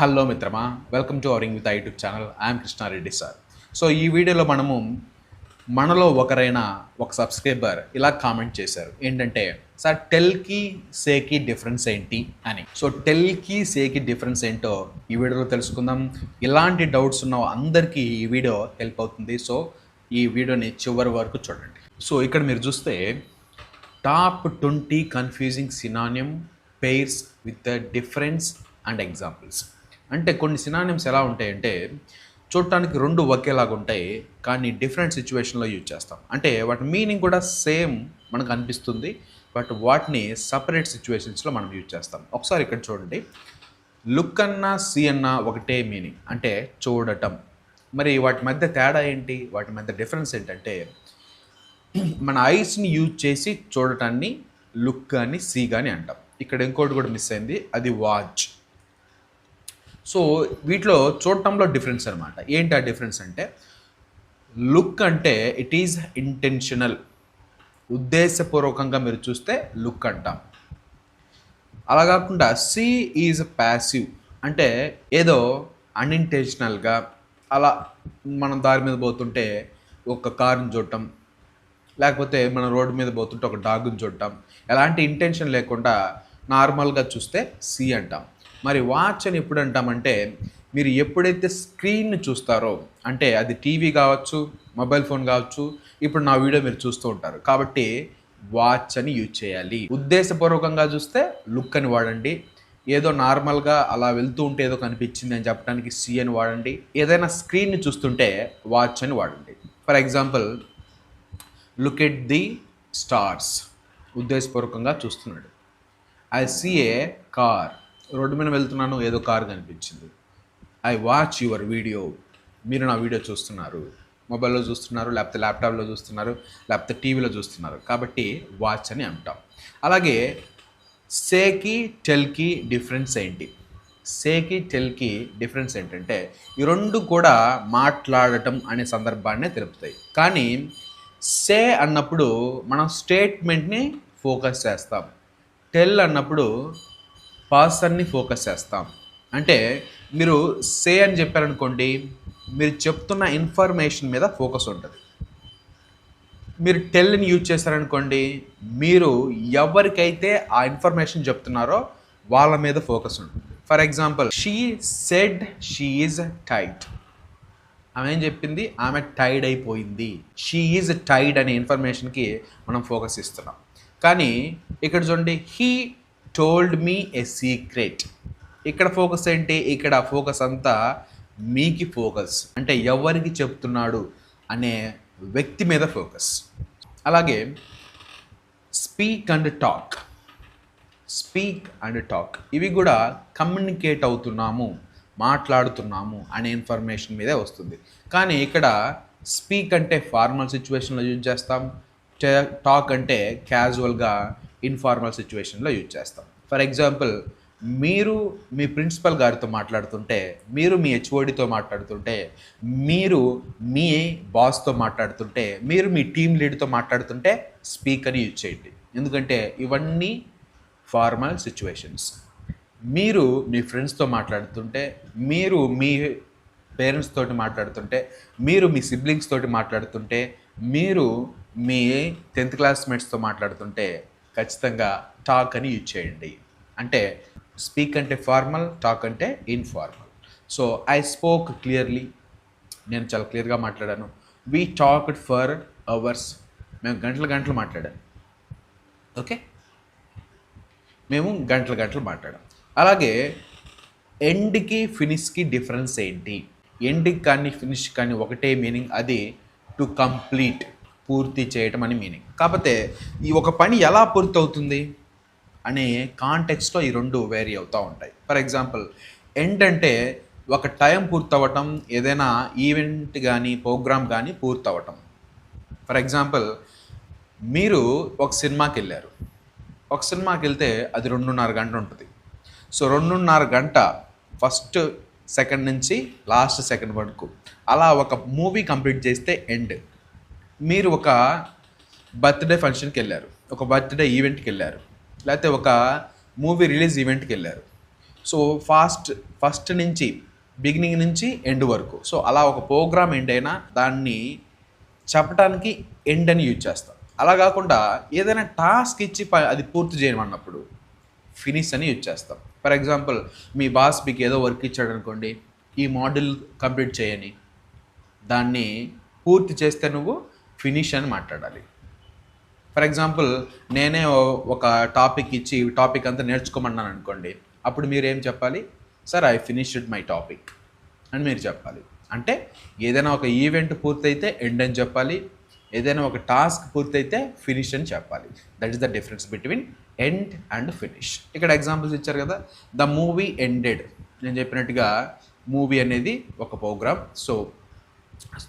Hello మిత్రమా welcome to అవరింగ్ with YouTube channel. I'm Krishna Reddy sir. So ఈ వీడియోలో మనము మనలో ఒకరైన ఒక సబ్స్క్రైబర్ ఇలా కామెంట్ చేశారు. ఏంటంటే సార్ టెల్కి సేకి డిఫరెన్స్ ఏంటి? అని. సో టెల్కి సేకి డిఫరెన్స్ ఏంటో ఈ వీడియోలో తెలుసుకుందాం. ఇలాంటి డౌట్స్ ఉన్న అందరికీ ఈ వీడియో హెల్ప్ అవుతుంది. సో ఈ వీడియోని చివరి వరకు చూడండి. సో ఇక్కడ మీరు చూస్తే top twenty confusing synonym pairs with the difference and examples. అంటే కొన్ని సినానిమ్స్ ఎలా ఉంటాయంటే చూడటానికి రెండు ఒకేలాగా ఉంటాయి కానీ డిఫరెంట్ సిచ్యువేషన్లో యూజ్ చేస్తాం. అంటే వాటి మీనింగ్ కూడా సేమ్ మనకు అనిపిస్తుంది బట్ వాటిని సపరేట్ సిచ్యువేషన్స్లో మనం యూజ్ చేస్తాం. ఒకసారి ఇక్కడ చూడండి. లుక్ అన్నా సి అన్నా ఒకటే మీనింగ్ అంటే చూడటం. మరి వాటి మధ్య తేడా ఏంటి? వాటి మధ్య డిఫరెన్స్ ఏంటంటే మన ఐస్ని యూజ్ చేసి చూడటాన్ని లుక్ కానీ సీ కానీ అంటాం. ఇక్కడ ఇంకోటి కూడా మిస్ అయింది. అది వాచ్ సో వీటిలో చూడటంలో డిఫరెన్స్ అనమాట ఏంటి ఆ డిఫరెన్స్ అంటే లుక్ అంటే ఇట్ ఈజ్ ఇంటెన్షనల్ ఉద్దేశపూర్వకంగా మీరు చూస్తే లుక్ అంటాం. అలా కాకుండా సి ఈజ్ ప్యాసివ్ అంటే ఏదో అన్ఇంటెన్షనల్గా అలా మనం దారి మీద పోతుంటే ఒక కారుని చూడటం లేకపోతే మన రోడ్డు మీద పోతుంటే ఒక డాగ్ని చూడటం ఎలాంటి ఇంటెన్షన్ లేకుండా నార్మల్గా చూస్తే సి అంటాం. మరి వాచ్ అని ఎప్పుడు అంటామంటే మీరు ఎప్పుడైతే స్క్రీన్ చూస్తారో అంటే అది టీవీ కావచ్చు మొబైల్ ఫోన్ కావచ్చు ఇప్పుడు నా వీడియో మీరు చూస్తూ ఉంటారు. కాబట్టి వాచ్ అని యూజ్ చేయాలి. ఉద్దేశపూర్వకంగా చూస్తే లుక్ అని వాడండి. ఏదో నార్మల్గా అలా వెళ్తూ ఉంటే ఏదో కనిపించింది అని చెప్పడానికి సి అని వాడండి. ఏదైనా స్క్రీన్ని చూస్తుంటే వాచ్ అని వాడండి. For example look at the stars ఉద్దేశపూర్వకంగా చూస్తున్నాడు. I see a car road మీద వెళ్తున్నాను ఏదో కార్ కనిపించింది. ఐ వాచ్ యువర్ వీడియో మీరు నా వీడియో చూస్తున్నారు. మొబైల్లో చూస్తున్నారు లేకపోతే ల్యాప్టాప్లో చూస్తున్నారు లేకపోతే టీవీలో చూస్తున్నారు. కాబట్టి వాచ్ అని అంటాం. అలాగే సేకి టెల్కి డిఫరెన్స్ ఏంటి? సేకి టెల్కి డిఫరెన్స్ ఏంటంటే ఈ రెండు కూడా మాట్లాడటం అనే సందర్భాన్నే తెలుపుతాయి. కానీ సే అన్నప్పుడు మనం స్టేట్మెంట్ని ఫోకస్ చేస్తాం. టెల్ అన్నప్పుడు పాస్టర్ని ఫోకస్ చేస్తాం. అంటే మీరు సే అని చెప్పారనుకోండి మీరు చెప్తున్న ఇన్ఫర్మేషన్ మీద ఫోకస్ ఉంటుంది. మీరు టెల్ని యూజ్ చేశారనుకోండి మీరు ఎవరికైతే ఆ ఇన్ఫర్మేషన్ చెప్తున్నారో వాళ్ళ మీద ఫోకస్ ఉంటుంది. For example she said she is tight ఆమె ఏం చెప్పింది? ఆమె టైడ్ అయిపోయింది. షీ ఈజ్ టైడ్ అనే ఇన్ఫర్మేషన్కి మనం ఫోకస్ ఇస్తున్నాం. కానీ ఇక్కడ చూడండి he told me a secret ఇక్కడ ఫోకస్ ఏంటి? ఇక్కడ ఫోకస్ అంతా మీకి ఫోకస్ అంటే ఎవరికి చెప్తున్నాడు అనే వ్యక్తి మీద ఫోకస్ అలాగే speak and talk speak and talk ఇవి కూడా కమ్యూనికేట్ అవుతున్నాము మాట్లాడుతున్నాము అనే ఇన్ఫర్మేషన్ మీదే వస్తుంది. కానీ ఇక్కడ స్పీక్ అంటే ఫార్మల్ సిచ్యువేషన్లో యూజ్ చేస్తాం టాక్ అంటే క్యాజువల్గా ఇన్ఫార్మల్ సిచ్యువేషన్లో యూజ్ చేస్తాం. ఫర్ ఎగ్జాంపుల్ మీరు మీ ప్రిన్సిపల్ గారితో మాట్లాడుతుంటే మీరు మీ హెచ్ఓడితో మాట్లాడుతుంటే మీరు మీ బాస్తో మాట్లాడుతుంటే మీరు మీ టీమ్ లీడ్తో మాట్లాడుతుంటే స్పీక్ అని యూజ్ చేయండి. ఎందుకంటే ఇవన్నీ ఫార్మల్ సిచ్యువేషన్స్ మీరు మీ ఫ్రెండ్స్తో మాట్లాడుతుంటే మీరు మీ పేరెంట్స్ తోటి మాట్లాడుతుంటే మీరు మీ సిబ్లింగ్స్ తోటి మాట్లాడుతుంటే మీరు మీ టెన్త్ క్లాస్మేట్స్తో మాట్లాడుతుంటే ఖచ్చితంగా టాక్ అని యూజ్ చేయండి. అంటే స్పీక్ అంటే ఫార్మల్ టాక్ అంటే informal. So I spoke clearly. నేను చాలా క్లియర్గా మాట్లాడాను. We talked for hours. మేము గంటలు గంటలు మాట్లాడాను ఓకే? మేము గంటలు గంటలు మాట్లాడాం. అలాగే ఎండ్కి ఫినిష్కి డిఫరెన్స్ ఏంటి? ఎండ్కి కానీ ఫినిష్ కానీ ఒకటే మీనింగ్ అది టు కంప్లీట్. పూర్తి చేయటం అని మీనింగ్ కాకపోతే ఈ ఒక పని ఎలా పూర్తి అవుతుంది అనే కాంటెక్స్లో ఈ రెండు వేరీ అవుతూ ఉంటాయి. ఫర్ ఎగ్జాంపుల్ ఎండ్ అంటే ఒక టైం పూర్తవటం ఏదైనా ఈవెంట్ కానీ ప్రోగ్రామ్ కానీ పూర్తవటం. ఫర్ ఎగ్జాంపుల్ మీరు ఒక సినిమాకి వెళ్ళారు ఒక సినిమాకి వెళ్తే అది రెండున్నర గంట ఉంటుంది. సో రెండున్నర గంట ఫస్ట్ సెకండ్ నుంచి లాస్ట్ సెకండ్ వరకు. అలా ఒక మూవీ కంప్లీట్ చేస్తే ఎండ్ మీరు ఒక బర్త్డే ఫంక్షన్కి వెళ్ళారు ఒక బర్త్డే ఈవెంట్కి వెళ్ళారు లేకపోతే ఒక మూవీ రిలీజ్ ఈవెంట్కి వెళ్ళారు సో ఫాస్ట్ ఫస్ట్ నుంచి బిగినింగ్ నుంచి ఎండ్ వరకు. సో అలా ఒక ప్రోగ్రామ్ ఎండ్ అయినా దాన్ని చెప్పడానికి ఎండ్ అని యూజ్ చేస్తాం. అలా కాకుండా ఏదైనా టాస్క్ ఇచ్చి ప- అది పూర్తి చేయమన్నప్పుడు ఫినిష్ అని యూజ్ చేస్తాం. ఫర్ ఎగ్జాంపుల్ మీ బాస్ మీకు ఏదో వర్క్ ఇచ్చాడు అనుకోండి ఈ మోడల్ కంప్లీట్ చేయని దాన్ని పూర్తి చేస్తే నువ్వు ఫినిష్ అని మాట్లాడాలి. ఫర్ ఎగ్జాంపుల్ నేనే ఒక టాపిక్ ఇచ్చి టాపిక్ అంతా నేర్చుకోమన్నాను అనుకోండి అప్పుడు మీరు ఏం చెప్పాలి? Sir I finished my topic అని మీరు చెప్పాలి. అంటే ఏదైనా ఒక ఈవెంట్ పూర్తయితే ఎండ్ అని చెప్పాలి ఏదైనా ఒక టాస్క్ పూర్తయితే ఫినిష్ అని చెప్పాలి. That is the difference between end and finish ఇక్కడ ఎగ్జాంపుల్స్ ఇచ్చారు కదా ద మూవీ ఎండెడ్ నేను చెప్పినట్టుగా మూవీ అనేది ఒక programme. So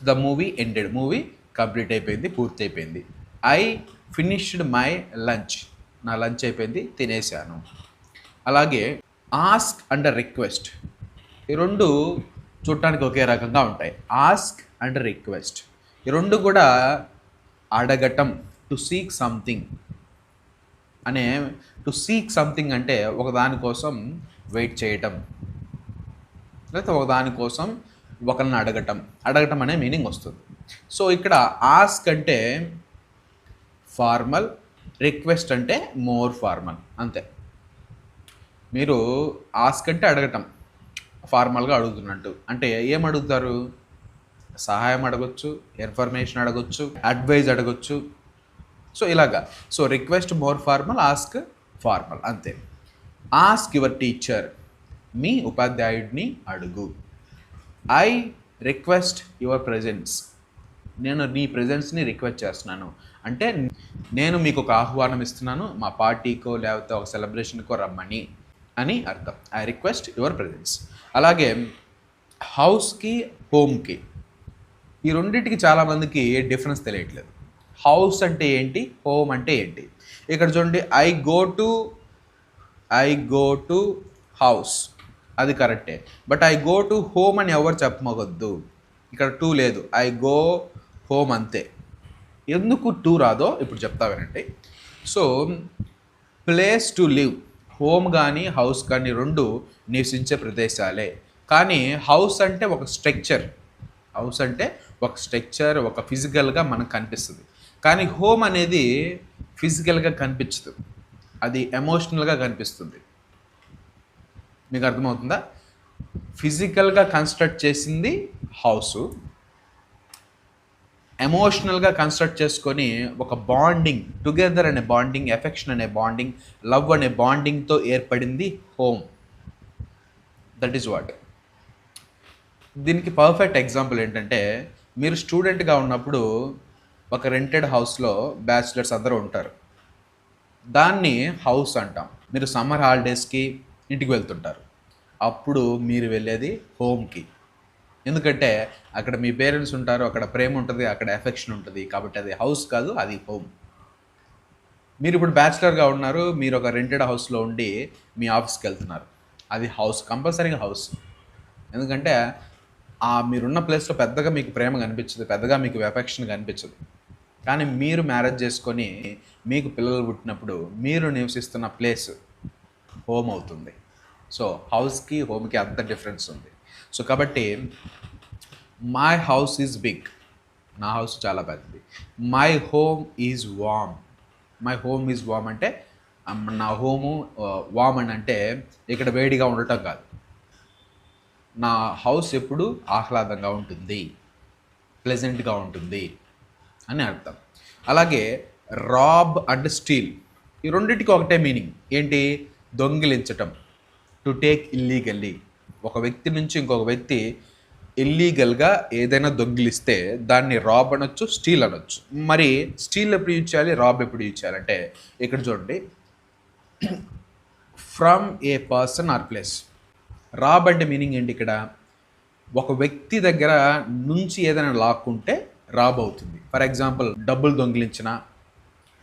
the movie ended. Movie complete అయిపోయింది పూర్తి అయిపోయింది. I finished my lunch. నా లంచ్ అయిపోయింది తినేసాను అలాగే ఆస్క్ అండ్ రిక్వెస్ట్. ఈ రెండు చూడటానికి ఒకే రకంగా ఉంటాయి. Ask and request. ఈ రెండు కూడా అడగటం టు సీక్ సంథింగ్ అనే టు సీక్ సంథింగ్ అంటే ఒక దానికోసం వెయిట్ చేయటం లేకపోతే ఒక దానికోసం ఒకరిని అడగటం. అడగటం అనే మీనింగ్ వస్తుంది. సో ఇక్కడ ఆస్క్ అంటే ఫార్మల్ రిక్వెస్ట్ అంటే మోర్ ఫార్మల్ అంతే. మీరు ఆస్క్ అంటే అడగటం. ఫార్మల్గా అడుగుతున్నట్టు. అంటే ఏం అడుగుతారు? సహాయం అడగొచ్చు ఇన్ఫర్మేషన్ అడగొచ్చు అడ్వైజ్ అడగొచ్చు. సో ఇలాగా. So request more formal ask formal అంతే. ఆస్క్ యువర్ టీచర్ మీ ఉపాధ్యాయుడిని అడుగు. ఐ రిక్వెస్ట్ యువర్ ప్రెజెన్స్ నేను నీ ప్రెజెన్స్ని రిక్వెస్ట్ చేస్తున్నాను. అంటే నేను మీకు ఒక ఆహ్వానం ఇస్తున్నాను మా పార్టీకో లేకపోతే ఒక సెలబ్రేషన్కో రమ్మని అని అర్థం. ఐ రిక్వెస్ట్ యువర్ ప్రెజెన్స్ అలాగే హౌస్కి హోమ్కి ఈ రెండింటికి చాలామందికి డిఫరెన్స్ తెలియట్లేదు. హౌస్ అంటే ఏంటి? హోమ్ అంటే ఏంటి? ఇక్కడ చూడండి I go to I go to house అది కరెక్టే. But I go to home అని ఎవరు చెప్పమగొద్దు. ఇక్కడ టూ లేదు. ఐ గో హోమ్ అంతే. ఎందుకు టూ రాదో ఇప్పుడు చెప్తా వినండి. So place to live home కానీ హౌస్ కానీ రెండు నివసించే ప్రదేశాలే. కానీ హౌస్ అంటే ఒక స్ట్రక్చర్ హౌస్ అంటే ఒక స్ట్రక్చర్ ఒక ఫిజికల్గా మనకు కనిపిస్తుంది. కానీ హోమ్ అనేది ఫిజికల్గా కనిపించదు. అది ఎమోషనల్గా కనిపిస్తుంది. మీకు అర్థమవుతుందా? ఫిజికల్గా కన్స్ట్రక్ట్ చేసింది హౌసు ఎమోషనల్గా కన్స్ట్రక్ట్ చేసుకొని ఒక బాండింగ్ టుగెదర్ అనే బాండింగ్ ఎఫెక్షన్ అనే బాండింగ్ లవ్ అనే బాండింగ్తో ఏర్పడింది హోమ్ దట్ ఈస్ వాట్ దీనికి పర్ఫెక్ట్ ఎగ్జాంపుల్ ఏంటంటే మీరు స్టూడెంట్గా ఉన్నప్పుడు ఒక రెంటెడ్ హౌస్లో బ్యాచిలర్స్ అందరూ ఉంటారు. దాన్ని హౌస్ అంటాం. మీరు సమ్మర్ హాలిడేస్కి ఇంటికి వెళ్తుంటారు. అప్పుడు మీరు వెళ్ళేది హోమ్కి ఎందుకంటే అక్కడ మీ పేరెంట్స్ ఉంటారు అక్కడ ప్రేమ ఉంటుంది అక్కడ ఎఫెక్షన్ ఉంటుంది. కాబట్టి అది హౌస్ కాదు అది హోమ్ మీరు ఇప్పుడు బ్యాచిలర్గా ఉన్నారు మీరు ఒక రెంటెడ్ హౌస్లో ఉండి మీ ఆఫీస్కి వెళ్తున్నారు. అది హౌస్ కంపల్సరీగా హౌస్ ఎందుకంటే ఆ మీరున్న ప్లేస్లో పెద్దగా మీకు ప్రేమ కనిపించదు పెద్దగా మీకు ఎఫెక్షన్ కనిపించదు. కానీ మీరు మ్యారేజ్ చేసుకొని మీకు పిల్లలు పుట్టినప్పుడు మీరు నివసిస్తున్న ప్లేస్ హోమ్ అవుతుంది. సో హౌస్కి హోమ్కి అంత డిఫరెన్స్ ఉంది. సో కాబట్టి మై హౌస్ ఈజ్ బిగ్ నా హౌస్ చాలా పెద్దది. My home is warm my home is warm అంటే నా హోము వామ్ అని అంటే ఇక్కడ వేడిగా ఉండటం కాదు. నా హౌస్ ఎప్పుడు ఆహ్లాదంగా ఉంటుంది. ప్లెజెంట్గా ఉంటుంది అని అర్థం. అలాగే రాబ్ అండ్ స్టీల్ ఈ రెండింటికి ఒకటే మీనింగ్ ఏంటి? దొంగిలించటం టు టేక్ ఇల్లీగల్లీ ఒక వ్యక్తి నుంచి ఇంకొక వ్యక్తి ఇల్లీగల్గా ఏదైనా దొంగిలిస్తే దాన్ని రాబ్ అనొచ్చు స్టీల్ అనొచ్చు. మరి స్టీల్ ఎప్పుడు యూజ్ చేయాలి? రాబ్ ఎప్పుడు యూజ్ చేయాలంటే ఇక్కడ చూడండి. From a person or place rob అంటే మీనింగ్ ఏంటి ఇక్కడ? ఒక వ్యక్తి దగ్గర నుంచి ఏదైనా లాక్కుంటే రాబ్ అవుతుంది. ఫర్ ఎగ్జాంపుల్ డబ్బులు దొంగిలించిన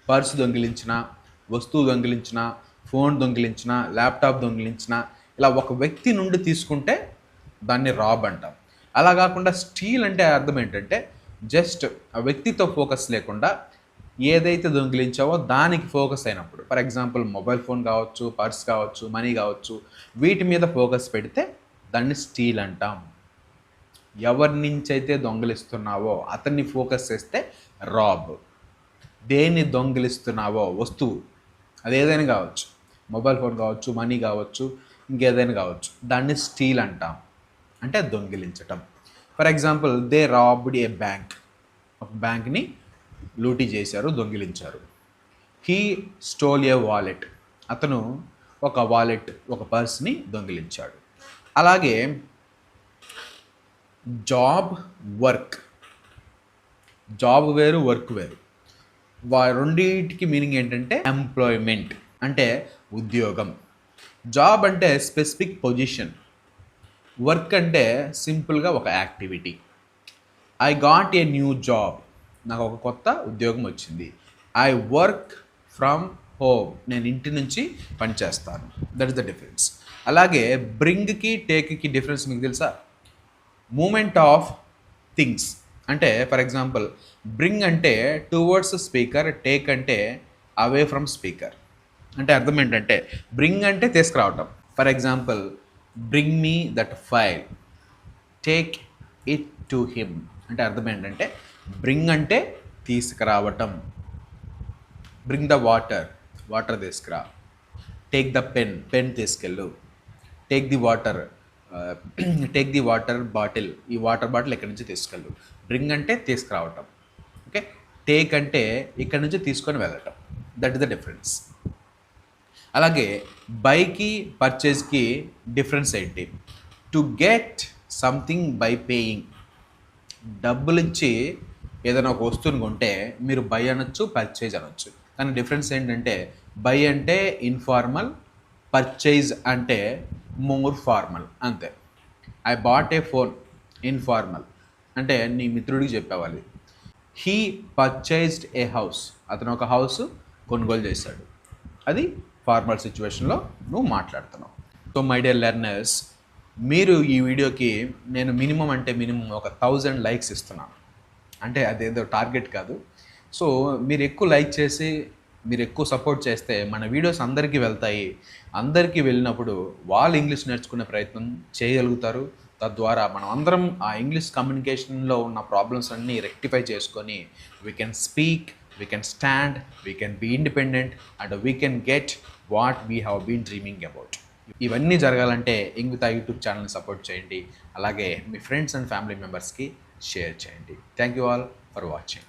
పర్సు దొంగిలించిన వస్తువు దొంగిలించిన ఫోన్ దొంగిలించిన ల్యాప్టాప్ దొంగిలించిన ఇలా ఒక వ్యక్తి నుండి తీసుకుంటే దాన్ని రాబ్ అంటాం. అలా కాకుండా స్టీల్ అంటే అర్థం ఏంటంటే జస్ట్ ఆ వ్యక్తితో ఫోకస్ లేకుండా ఏదైతే దొంగిలించావో దానికి ఫోకస్ అయినప్పుడు ఫర్ ఎగ్జాంపుల్ మొబైల్ ఫోన్ కావచ్చు పర్స్ కావచ్చు మనీ కావచ్చు వీటి మీద ఫోకస్ పెడితే దాన్ని స్టీల్ అంటాం. ఎవరి నుంచి అయితే దొంగిలిస్తున్నావో అతన్ని ఫోకస్ చేస్తే రాబ్. దేన్ని దొంగిలిస్తున్నావో వస్తువు. అది ఏదైనా కావచ్చు. మొబైల్ ఫోన్ కావచ్చు మనీ కావచ్చు ఇంకేదైనా కావచ్చు. దాన్ని స్టీల్ అంటాం. అంటే దొంగిలించటం. For example they robbed a bank. ఒక బ్యాంక్ని లూటీ చేశారు దొంగిలించారు. He stole a wallet. అతను ఒక వాలెట్ ఒక పర్స్ని దొంగిలించాడు. అలాగే జాబ్ వర్క్. జాబ్ వేరు వర్క్ వేరు. వా రెండింటికి మీనింగ్ ఏంటంటే ఎంప్లాయ్మెంట్. అంటే ఉద్యోగం. జాబ్ అంటే స్పెసిఫిక్ పొజిషన్. వర్క్ అంటే సింపుల్గా ఒక activity. I got a new job. నాకు ఒక కొత్త ఉద్యోగం వచ్చింది. I work from home. నేను ఇంటి నుంచి పనిచేస్తాను దట్ ఇస్ ద డిఫరెన్స్. అలాగే బ్రింగ్కి టేక్కి డిఫరెన్స్ మీకు తెలుసా? Moment of things. అంటే ఫర్ ఎగ్జాంపుల్ బ్రింగ్ అంటే టువర్డ్స్ స్పీకర్ టేక్ అంటే అవే ఫ్రమ్ స్పీకర్. అంటే అర్థం ఏంటంటే బ్రింగ్ అంటే తీసుకురావటం. For example bring me that file take it to him అంటే అర్థం ఏంటంటే బ్రింగ్ అంటే తీసుకురావటం. బ్రింగ్ ద వాటర్ వాటర్ తీసుకురా. టేక్ ద పెన్ పెన్ తీసుకెళ్ళు. Take the water take the water bottle ఈ వాటర్ బాటిల్ ఎక్కడి నుంచి తీసుకెళ్ళు? బ్రింగ్ అంటే తీసుకురావటం. ఓకే టేక్ అంటే ఇక్కడ నుంచి తీసుకొని వెళ్ళటం. దట్ ఇస్ ద డిఫరెన్స్ అలాగే బైకి పర్చేజ్కి డిఫరెన్స్ ఏంటి? To get something by paying. డబ్బులు ఇచ్చి ఏదైనా ఒక వస్తువుని కొంటే మీరు బై అనొచ్చు పర్చేజ్ అనొచ్చు. కానీ డిఫరెన్స్ ఏంటంటే బై అంటే ఇన్ఫార్మల్ పర్చేజ్ అంటే మోర్ ఫార్మల్. అంతే. I bought a phone informal. అంటే నీ మిత్రుడికి చెప్పేవాలి. He purchased a house. అతను ఒక హౌస్ కొనుగోలు చేశాడు. అది ఫార్మల్ సిచ్యువేషన్లో నువ్వు మాట్లాడుతున్నావు. సో మై డియర్ లెర్నర్స్ మీరు ఈ వీడియోకి నేను మినిమం అంటే మినిమం ఒక థౌజండ్ లైక్స్ ఇస్తున్నాను. అంటే అదేదో టార్గెట్ కాదు. సో మీరు ఎక్కువ లైక్ చేసి మీరు ఎక్కువ సపోర్ట్ చేస్తే మన వీడియోస్ అందరికీ వెళ్తాయి. అందరికీ వెళ్ళినప్పుడు వాళ్ళు ఇంగ్లీష్ నేర్చుకునే ప్రయత్నం చేయగలుగుతారు. తద్వారా మనం అందరం ఆ ఇంగ్లీష్ కమ్యూనికేషన్లో ఉన్న ప్రాబ్లమ్స్ అన్నీ రెక్టిఫై చేసుకొని we can speak we can stand we can be independent and we can get what we have been dreaming about ఇవన్నీ జరగాలంటే ఇంగుతా యూట్యూబ్ ఛానల్ని సపోర్ట్ చేయండి. అలాగే మీ ఫ్రెండ్స్ అండ్ ఫ్యామిలీ మెంబర్స్కి షేర్ చేయండి. Thank you all for watching